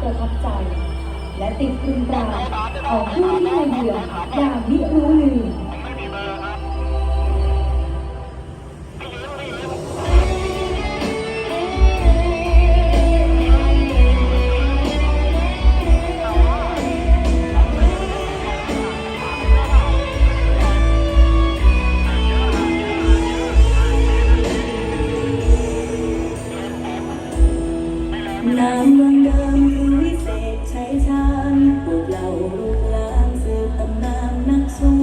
ประทับใจ และติดตรึงตราของผู้ที่มาเยือนอย่างมิรู้ลื น้ำวังเดิมคือวิเศษใชัยชาญพวกเราลูกหลานสืบตำนานนักสู้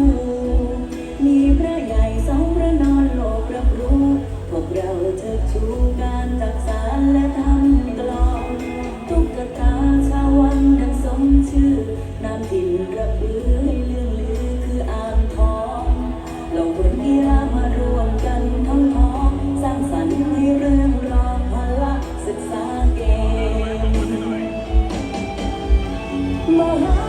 มีพระใหญ่สองพระนอนโลกรับรู้ พวกเราเชิดชูการจักสารและทำกลอง ทุกกถาชาววังดังสมชื่อ my heart.